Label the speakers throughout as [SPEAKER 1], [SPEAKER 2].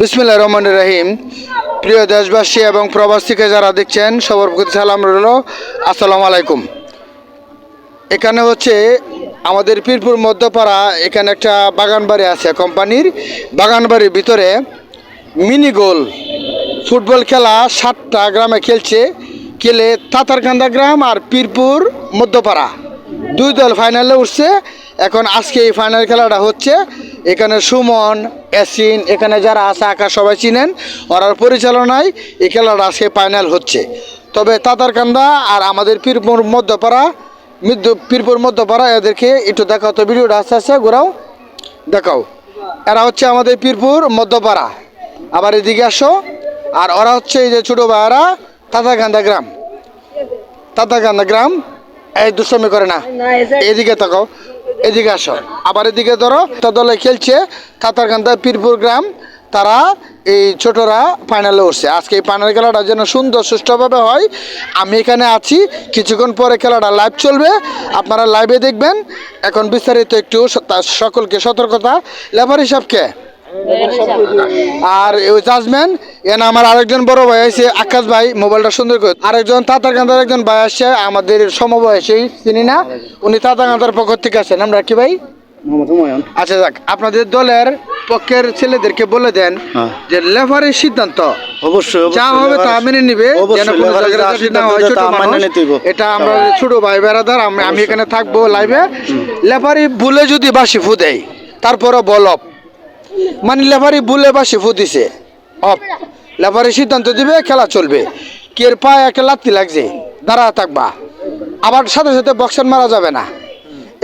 [SPEAKER 1] বিসমিল্লাহ রহমান রহিম। প্রিয় দেশবাসী এবং প্রবাস থেকে যারা দেখছেন, সবার প্রতি সালাম রইল। আসসালামু আলাইকুম। এখানে হচ্ছে আমাদের পীরপুর মধ্যপাড়া, এখানে একটা বাগান বাড়ি আছে কোম্পানির। বাগান বাড়ির ভিতরে মিনি গোল ফুটবল খেলা সাতটা গ্রামে খেলছে। খেলে তাতারকান্দা গ্রাম আর পীরপুর মধ্যপাড়া। দুই দল ফাইনালে উঠছে। এখন আজকে এই ফাইনাল খেলাটা হচ্ছে। এখানে সুমন এসিন এখানে যারা আছে আকাশ সবাই চিনেন ওরার পরিচালনায় এই খেলাটা আজকে ফাইনাল হচ্ছে। তবে তাতারকান্দা আর আমাদের পীরপুর মধ্যপাড়া মৃত্যু পীরপুর মধ্যপাড়া এদেরকে একটু দেখাও তো ভিডিওটা আস্তে আস্তে ঘোরাও দেখাও। এরা হচ্ছে আমাদের পীরপুর মধ্যপাড়া। আবার এদিকে আসো আর ওরা হচ্ছে এই যে ছোটো ভাইয়ারা তাতাকান্দা গ্রাম। তাতাকান্দা গ্রাম এই দুষ্টমি করে না। এদিকে তাকাও। এদিকে আসো। আবার এদিকে ধরো তা দলে খেলছে তাতারকান্দা পীরপুর গ্রাম। তারা এই ছোটরা ফাইনালে উঠছে। আজকে এই ফাইনাল খেলাটা যেন সুন্দর সুষ্ঠুভাবে হয়। আমি এখানে আছি। কিছুক্ষণ পরে খেলাটা লাইভ চলবে। আপনারা লাইভে দেখবেন। এখন বিস্তারিত একটু সকলকে সতর্কতা। লেবার হিসাবকে আর ওই জাজম্যান এখানে আমার আরেকজন বড় ভাই আছে আকাশ ভাই মোবাইলটা সুন্দর করে। আরেকজন তাতারকান্দার একজন ভাই আসছে আমাদের সমবয়সী চিনি না? উনি তাতারকান্দার পক্ষ থেকে আছেন আমরা কি ভাই? আচ্ছা যাক আপনাদের দলের পক্ষের ছেলেদেরকে বলে দেন
[SPEAKER 2] হ্যাঁ।
[SPEAKER 1] যে লেফারের সিদ্ধান্ত।
[SPEAKER 2] অবশ্যই
[SPEAKER 1] যা হবে তা মেনে নিবে যেন কোনো
[SPEAKER 2] এবার
[SPEAKER 1] জায়গায়
[SPEAKER 2] যা
[SPEAKER 1] যাতে না হয় ছোট মানুষ। এটা আমরা ছোট ভাই বেড়াদার আমি আমি এখানে থাকব লাইভে লেফারি ভুলে যদি বাসি ফু দেয় তারপরে বল অফ মানে লেফারি ভুলে বাসি ফু দিছে অফ। লেফারি সিদ্ধান্ত দিবে, খেলা চলবে। কের পায়ে একটা লাত্তি লাগছে দাঁড়া থাকবা। আবার সাথে সাথে বক্সার মারা যাবে না।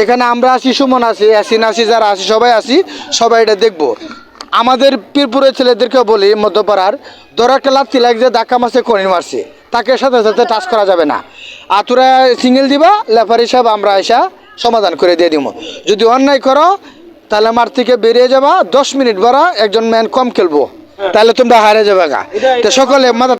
[SPEAKER 1] এখানে আমরা আছি, সুমন আছি, অ্যাসিন আছি, যারা আছি, সবাই আছি, সবাই এটা দেখব। আমাদের পীরপুরের ছেলেদেরকে বলি, মধ্যপাড়ার, ধরো একটা লাত্তি লাগছে, ধাক্কা মাসে কনির মারছে। তাকে সাথে সাথে টাচ করা যাবে না। আতুরা সিঙ্গেল দিবা, লেফার হিসাব আমরা এসা সমাধান করে দিয়ে দিব যদি অন্যায় করো, তাহলে মার থেকে বেরিয়ে যাবা, দশ মিনিট বড় একজন ম্যান কম খেলব। তাহলে তোমরা হারে যাবে গা। তো সকলে মাথা